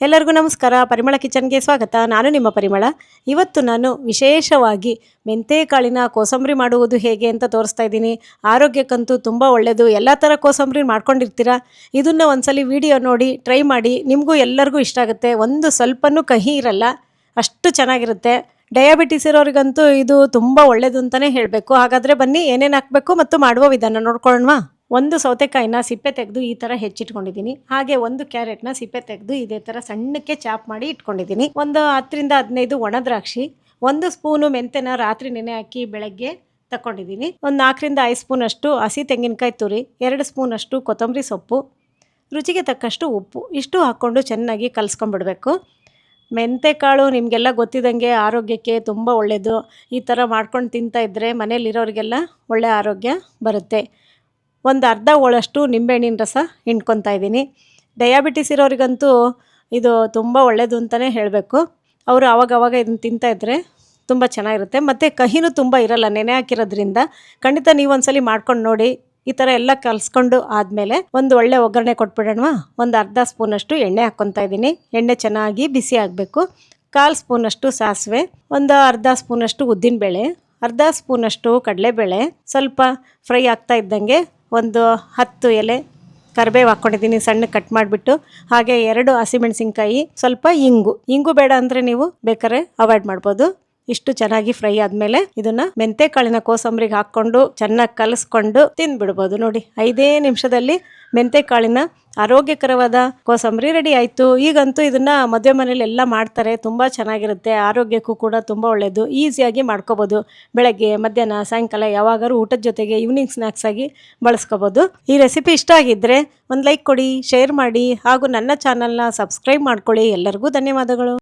ಎಲ್ಲರಿಗೂ ನಮಸ್ಕಾರ. ಪರಿಮಳ ಕಿಚನ್ಗೆ ಸ್ವಾಗತ. ನಾನು ನಿಮ್ಮ ಪರಿಮಳ. ಇವತ್ತು ನಾನು ವಿಶೇಷವಾಗಿ ಮೆಂತೆಕಾಳಿನ ಕೋಸಂಬರಿ ಮಾಡುವುದು ಹೇಗೆ ಅಂತ ತೋರಿಸ್ತಾ ಇದ್ದೀನಿ. ಆರೋಗ್ಯಕ್ಕಂತೂ ತುಂಬ ಒಳ್ಳೆಯದು ಎಲ್ಲ ಥರ ಕೋಸಂಬರಿ ಮಾಡ್ಕೊಂಡಿರ್ತೀರಾ? ಇದನ್ನು ಒಂದ್ಸಲಿ ವಿಡಿಯೋ ನೋಡಿ, ಟ್ರೈ ಮಾಡಿ. ನಿಮಗೂ ಎಲ್ಲರಿಗೂ ಇಷ್ಟ ಆಗುತ್ತೆ. ಒಂದು ಸ್ವಲ್ಪನೂ ಕಹಿ ಇರಲ್ಲ. ಅಷ್ಟು ಚೆನ್ನಾಗಿರುತ್ತೆ. ಡಯಾಬಿಟಿಸ್ ಇರೋರಿಗಂತೂ ಇದು ತುಂಬ ಒಳ್ಳೆಯದು ಅಂತಲೇ ಹೇಳಬೇಕು. ಹಾಗಾದರೆ ಬನ್ನಿ ಏನೇನು ಹಾಕಬೇಕು ಮತ್ತು ಮಾಡುವ ವಿಧಾನ ನೋಡ್ಕೊಳ್ಳೋಣವಾ? ಒಂದು ಸೌತೆಕಾಯಿನ ಸಿಪ್ಪೆ ತೆಗೆದು ಈ ಥರ ಹೆಚ್ಚಿಟ್ಕೊಂಡಿದ್ದೀನಿ. ಹಾಗೆ ಒಂದು ಕ್ಯಾರೆಟ್ನ ಸಿಪ್ಪೆ ತೆಗೆದು ಇದೇ ಥರ ಸಣ್ಣಕ್ಕೆ ಚಾಪ್ ಮಾಡಿ ಇಟ್ಕೊಂಡಿದ್ದೀನಿ. ಒಂದು ಹತ್ತರಿಂದ ಹದಿನೈದು ಒಣ ದ್ರಾಕ್ಷಿ, ಒಂದು ಸ್ಪೂನು ಮೆಂತೆನ ರಾತ್ರಿ ನೆನೆ ಹಾಕಿ ಬೆಳಗ್ಗೆ ತಗೊಂಡಿದ್ದೀನಿ ಒಂದು ನಾಲ್ಕರಿಂದ ಐದು ಸ್ಪೂನ್ ಅಷ್ಟು ಹಸಿ ತೆಂಗಿನಕಾಯಿ ತುರಿ, ಎರಡು ಸ್ಪೂನ್ ಅಷ್ಟು ಕೊತ್ತಂಬರಿ ಸೊಪ್ಪು, ರುಚಿಗೆ ತಕ್ಕಷ್ಟು ಉಪ್ಪು, ಇಷ್ಟು ಹಾಕ್ಕೊಂಡು ಚೆನ್ನಾಗಿ ಕಲಸ್ಕೊಂಬಿಡಬೇಕು ಮೆಂತೆ ಕಾಳು ನಿಮಗೆಲ್ಲ ಗೊತ್ತಿದ್ದಂಗೆ ಆರೋಗ್ಯಕ್ಕೆ ತುಂಬ ಒಳ್ಳೆಯದು ಈ ಥರ ಮಾಡ್ಕೊಂಡು ತಿಂತಾ ಇದ್ದರೆ ಮನೇಲಿರೋರಿಗೆಲ್ಲ ಒಳ್ಳೆಯ ಆರೋಗ್ಯ ಬರುತ್ತೆ. ಒಂದು ಅರ್ಧ ಹೋಳಷ್ಟು ನಿಂಬೆಹಣ್ಣಿನ ರಸ ಹಿಂಡ್ಕೊತಾ ಇದ್ದೀನಿ. ಡಯಾಬಿಟಿಸ್ ಇರೋರಿಗಂತೂ ಇದು ತುಂಬ ಒಳ್ಳೆಯದು ಅಂತಲೇ ಹೇಳಬೇಕು. ಅವರು ಆವಾಗವಾಗ ಆವಾಗ ಇದನ್ನು ತಿಂತಾ ಇದ್ದರೆ ತುಂಬ ಚೆನ್ನಾಗಿರುತ್ತೆ. ಮತ್ತು ಕಹಿನೂ ತುಂಬ ಇರಲ್ಲ, ನೆನೆ ಹಾಕಿರೋದ್ರಿಂದ. ಖಂಡಿತ ನೀವು ಒಂದ್ಸಲಿ ಮಾಡ್ಕೊಂಡು ನೋಡಿ, ಈ ಥರ ಎಲ್ಲ ಕಲಿಸ್ಕೊಂಡು ಆದಮೇಲೆ ಒಂದು ಒಳ್ಳೆ ಒಗ್ಗರಣೆ ಕೊಟ್ಬಿಡೋಣವಾ? ಒಂದು ಅರ್ಧ ಸ್ಪೂನಷ್ಟು ಎಣ್ಣೆ ಹಾಕ್ಕೊತಾ ಇದ್ದೀನಿ. ಎಣ್ಣೆ ಚೆನ್ನಾಗಿ ಬಿಸಿ ಆಗಬೇಕು. ಕಾಲು ಸ್ಪೂನಷ್ಟು ಸಾಸಿವೆ, ಒಂದು ಅರ್ಧ ಸ್ಪೂನಷ್ಟು ಉದ್ದಿನಬೇಳೆ, ಅರ್ಧ ಸ್ಪೂನಷ್ಟು ಕಡಲೆಬೇಳೆ. ಸ್ವಲ್ಪ ಫ್ರೈ ಆಗ್ತಾ ಇದ್ದಂಗೆ ಒಂದು ಹತ್ತು ಎಲೆ ಕರಿಬೇವು ಹಾಕ್ಕೊಂಡಿದ್ದೀನಿ ಸಣ್ಣ ಕಟ್ ಮಾಡಿಬಿಟ್ಟು. ಹಾಗೆ ಎರಡು ಹಸಿಮೆಣಸಿನ್ಕಾಯಿ ಸ್ವಲ್ಪ ಇಂಗು. ಇಂಗು ಬೇಡ ಅಂದರೆ ನೀವು ಬೇಕಾದ್ರೆ ಅವಾಯ್ಡ್ ಮಾಡ್ಬೋದು. ಇಷ್ಟು ಚೆನ್ನಾಗಿ ಫ್ರೈ ಆದಮೇಲೆ ಇದನ್ನ ಮೆಂತೆ ಕಾಳಿನ ಕೋಸಂಬರಿಗೆ ಹಾಕೊಂಡು ಚೆನ್ನಾಗಿ ಕಲಸ್ಕೊಂಡು ತಿಂದ್ಬಿಡ್ಬೋದು ನೋಡಿ. ಐದೇ ನಿಮಿಷದಲ್ಲಿ ಮೆಂತೆ ಕಾಳಿನ ಆರೋಗ್ಯಕರವಾದ ಕೋಸಂಬರಿ ರೆಡಿ ಆಯಿತು. ಈಗಂತೂ ಇದನ್ನ ಮದುವೆ ಮನೇಲಿ ಎಲ್ಲ ಮಾಡ್ತಾರೆ. ತುಂಬ ಚೆನ್ನಾಗಿರುತ್ತೆ. ಆರೋಗ್ಯಕ್ಕೂ ಕೂಡ ತುಂಬ ಒಳ್ಳೆಯದು ಈಸಿಯಾಗಿ ಮಾಡ್ಕೋಬೋದು. ಬೆಳಗ್ಗೆ, ಮಧ್ಯಾಹ್ನ, ಸಾಯಂಕಾಲ ಯಾವಾಗಾದ್ರೂ ಊಟದ ಜೊತೆಗೆ ಈವ್ನಿಂಗ್ ಸ್ನ್ಯಾಕ್ಸ್ ಆಗಿ ಬಳಸ್ಕೋಬೋದು. ಈ ರೆಸಿಪಿ ಇಷ್ಟ ಆಗಿದ್ದರೆ ಒಂದು ಲೈಕ್ ಕೊಡಿ ಶೇರ್ ಮಾಡಿ ಹಾಗೂ ನನ್ನ ಚಾನಲ್ನ ಸಬ್ಸ್ಕ್ರೈಬ್ ಮಾಡ್ಕೊಳ್ಳಿ. ಎಲ್ಲರಿಗೂ ಧನ್ಯವಾದಗಳು.